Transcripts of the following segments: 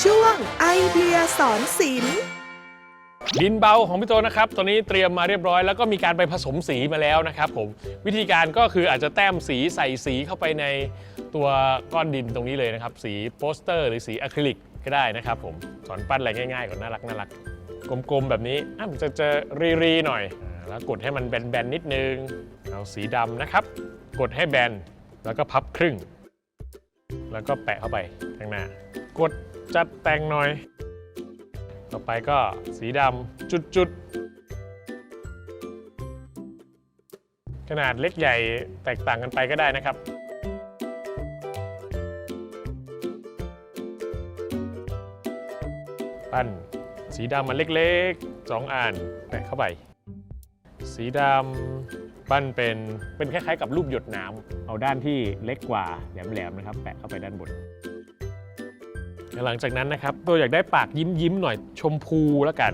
ช่วงไอเดียสอนศิลป์ดินเบาของพี่โตนะครับ ตอนนี้เตรียมมาเรียบร้อยแล้วก็มีการไปผสมสีมาแล้วนะครับผม วิธีการก็คืออาจจะแต้มสีใส่สีเข้าไปในตัวก้อนดินตรงนี้เลยนะครับ สีโปสเตอร์หรือสีอะคริลิกก็ได้นะครับผม สอนปั้นอะไรง่ายๆก่อนน่ารักน่ารัก กลมๆ แบบนี้อะมันจะเจอรีหน่อยอ่าแล้วกดให้มันแบนๆนิดนึง เอาสีดำนะครับ กดให้แบนแล้วก็พับครึ่ง แล้วก็แปะเข้าไปข้างหน้า กดจัดแต่งหน่อย ต่อไปก็สีดำจุดๆ ขนาดเล็กใหญ่แตกต่างกันไปก็ได้นะครับปั้นสีดำมันเล็กๆสองอันแปะเข้าไป สีดำปั้นเป็นเป็นคล้ายๆกับรูปหยดน้ำเอาด้านที่เล็กกว่าแหลมๆนะครับ แปะเข้าไปด้านบน หลังจากนั้นนะครับตัวอยากได้ปากยิ้มยิ้มๆหน่อยชมพูแล้วกัน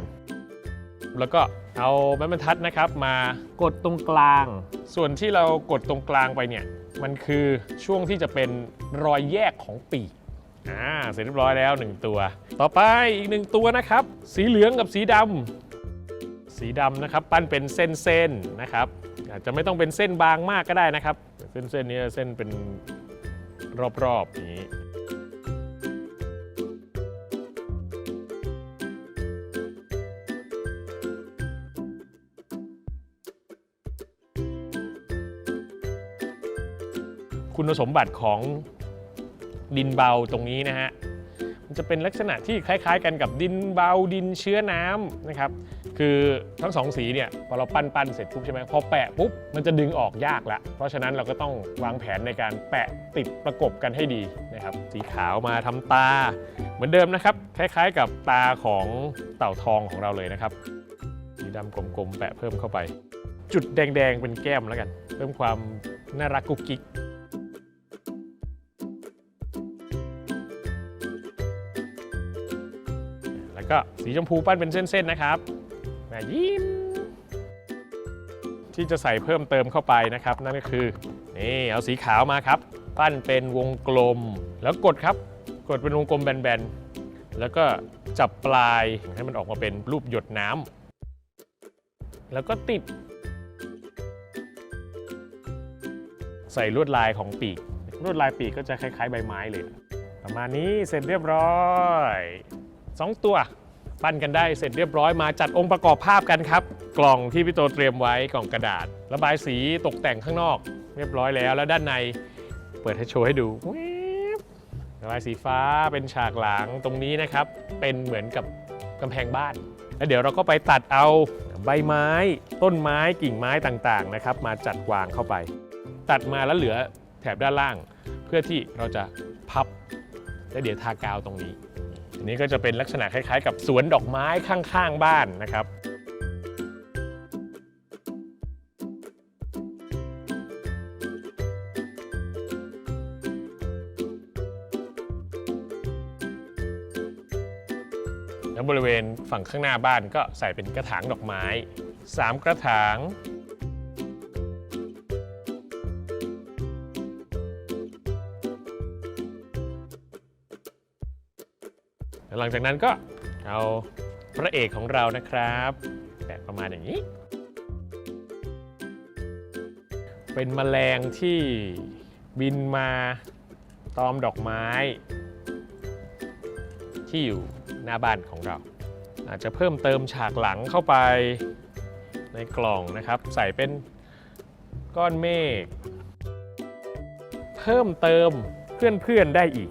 แล้วก็เอาไม้บรรทัดนะครับมากดตรงกลาง ส่วนที่เรากดตรงกลางไปเนี่ยมันคือช่วงที่จะเป็นรอยแยกของปีกอ่าเสร็จเรียบร้อยแล้ว 1 ตัว ต่อไปอีกหนึ่งตัวนะครับ สีเหลืองกับสีดำสีดำนะครับปั้นเป็นเส้นๆนะครับ อาจจะไม่ต้องเป็นเส้นบางมากก็ได้นะครับ เส้นๆนี้เส้นเป็นรอบๆอย่างนี้ คุณสมบัติของดินเบาตรงนี้นะฮะมันจะเป็นลักษณะที่คล้าย ๆ กันกับดินเบาดินเชื้อน้ำนะครับ คือทั้งสองสีเนี่ยพอเราปั้นปั้นๆเสร็จปุ๊บใช่ไหมพอแปะปุ๊บมันจะดึงออกยากละเพราะฉะนั้นเราก็ต้องวางแผนในการแปะติดประกบกันให้ดีนะครับ สีขาวมาทำตา เหมือนเดิมนะครับ คล้าย ๆ กับตาของเต่าทองของเราเลยนะครับ สีดำกลมๆแปะเพิ่มเข้าไป จุดแดงๆเป็นแก้มแล้วกัน เพิ่มความน่ารักกุ๊กกิ๊ก ก็สีชมพูปั้นเป็นเส้นๆนะครับแม่ยิ้ม ที่จะใส่เพิ่มเติมเข้าไปนะครับ นั่นก็คือนี่เอาสีขาวมาครับ ปั้นเป็นวงกลม แล้วกดครับ กดเป็นวงกลมแบนๆ แล้วก็จับปลายให้มันออกมาเป็นรูปหยดน้ำแล้วก็ติด ใส่ลวดลายของปีกลวดลายปีกก็จะคล้ายๆ ใบไม้เลย ประมาณนี้เสร็จเรียบร้อย 2 ตัวปั้นกันได้เสร็จเรียบร้อยมาจัดองค์ประกอบภาพกันครับ กล่องที่พี่โตเตรียมไว้กล่องกระดาษ ระบายสีตกแต่งข้างนอก เรียบร้อยแล้ว แล้วด้านในเปิดให้โชว์ให้ดูระบายสีฟ้าเป็นฉากหลังตรงนี้นะครับ เป็นเหมือนกับกำแพงบ้าน แล้วเดี๋ยวเราก็ไปตัดเอาใบไม้ ต้นไม้กิ่งไม้ต่างๆนะครับ มาจัดวางเข้าไป ตัดมาแล้วเหลือแถบด้านล่าง เพื่อที่เราจะพับแล้วเดี๋ยวทากาวตรงนี้ อันนี้ก็จะเป็นลักษณะคล้ายๆ กับสวนดอกไม้ข้างๆบ้านนะครับแล้วบริเวณฝั่งข้างหน้าบ้านก็ใส่เป็นกระถางดอกไม้ 3 กระถาง แล้วหลังจากนั้นก็เอาพระเอกของเรานะครับแปะประมาณอย่างนี้ เป็นแมลงที่บินมาตอมดอกไม้ ที่อยู่หน้าบ้านของเรา อาจจะเพิ่มเติมฉากหลังเข้าไปในกล่องนะครับ ใส่เป็นก้อนเมฆเพิ่มเติมเพื่อนๆได้อีก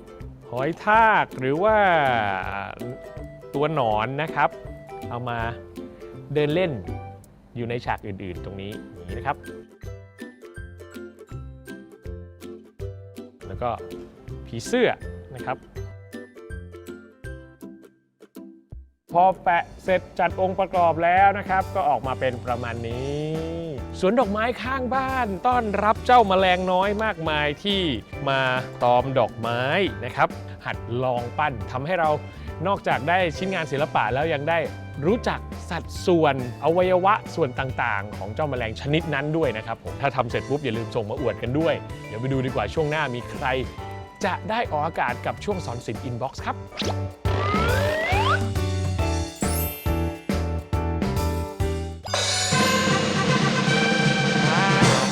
หอยทากหรือว่าตัวหนอนนะครับ เอามาเดินเล่นอยู่ในฉากอื่นๆ ตรงนี้อย่างนี้นะครับ แล้วก็ผีเสื้อนะครับ พอแปะเสร็จจัดองค์ประกอบแล้วนะครับ ก็ออกมาเป็นประมาณนี้ สวนดอกไม้ข้างบ้านต้อนรับเจ้าแมลงน้อยมากมายที่มาตอมดอกไม้นะครับ หัดลองปั้นทำให้เรานอกจากได้ชิ้นงานศิลปะแล้วยังได้รู้จักสัดส่วนอวัยวะส่วนต่างๆ ของเจ้าแมลงชนิดนั้นด้วยนะครับผมถ้าทำเสร็จปุ๊บอย่าลืมส่งมาอวดกันด้วย เดี๋ยวไปดูดีกว่าช่วงหน้ามีใคร จะได้ออกอากาศกับช่วงสอนศิลป์อินบ็อกซ์ครับ